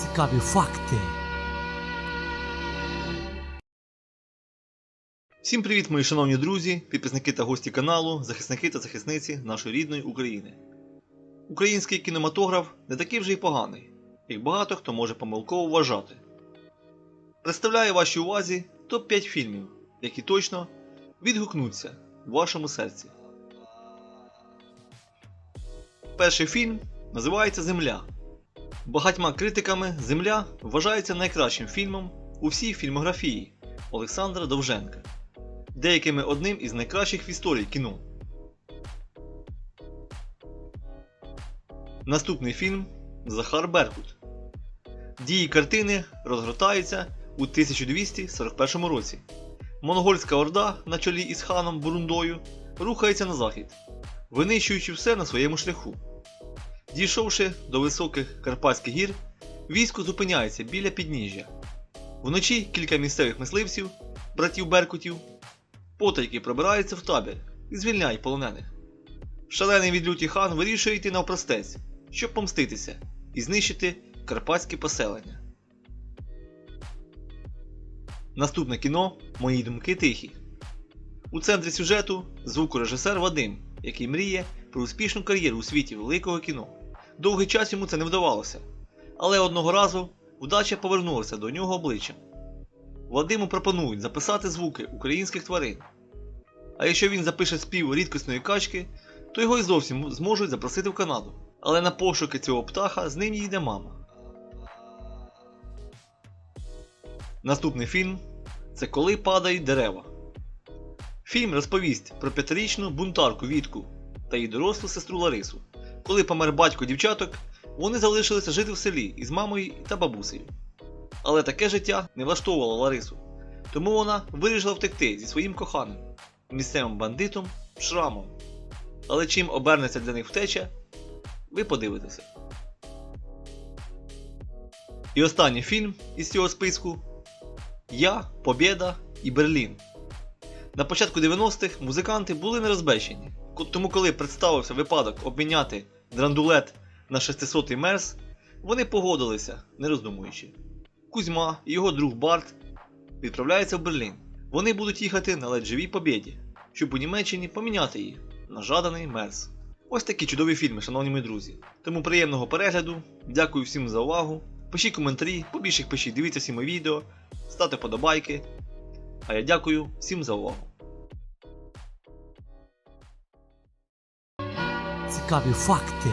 Цікаві факти. Всім привіт, мої шановні друзі, підписники та гості каналу, захисники та захисниці нашої рідної України. Український кінематограф не такий вже й поганий, як багато хто може помилково вважати. Представляю вашій увазі топ-5 фільмів, які точно відгукнуться в вашому серці. Перший фільм називається Земля. Багатьма критиками Земля вважається найкращим фільмом у всій фільмографії Олександра Довженка деякими одним із найкращих в історії кіно. Наступний фільм Захар Беркут. Дії картини розгортаються у 1241 році. Монгольська орда на чолі із ханом Бурундою рухається на захід, винищуючи все на своєму шляху. Дійшовши до високих Карпатських гір, військо зупиняється біля підніжжя. Вночі кілька місцевих мисливців, братів Беркутів, потайки пробираються в табір і звільняють полонених. Шалений від люті хан вирішує йти навпростець, щоб помститися і знищити карпатське поселення. Наступне кіно Мої думки тихі. У центрі сюжету звукорежисер Вадим, який мріє про успішну кар'єру у світі великого кіно. Довгий час йому це не вдавалося, але одного разу удача повернулася до нього обличчям. Вадиму пропонують записати звуки українських тварин. А якщо він запише спів рідкісної качки, то його й зовсім зможуть запросити в Канаду. Але на пошуки цього птаха з ним їде мама. Наступний фільм це Коли падають дерева. Фільм розповість про п'ятирічну бунтарку Вітку та її дорослу сестру Ларису. Коли помер батько дівчаток, вони залишилися жити в селі із мамою та бабусею. Але таке життя не влаштовувало Ларису, тому вона вирішила втекти зі своїм коханим, місцевим бандитом Шрамом. Але чим обернеться для них втеча, ви подивитеся. І останній фільм із цього списку Я, Побєда і Берлін. На початку 90-х музиканти були нерозбещені, ко- тому коли представився випадок обміняти драндулет на 600-й мерс, вони погодилися, не роздумуючи. Кузьма і його друг Барт відправляються в Берлін. Вони будуть їхати на леджевій побєді, щоб у Німеччині поміняти її на жаданий мерс. Ось такі чудові фільми, шановні мої друзі. Тому приємного перегляду, дякую всім за увагу. Пишіть коментарі, побільше їх пишіть, дивіться всі мої відео, ставте подобайки. А я дякую всім за увагу. Цікаві факти.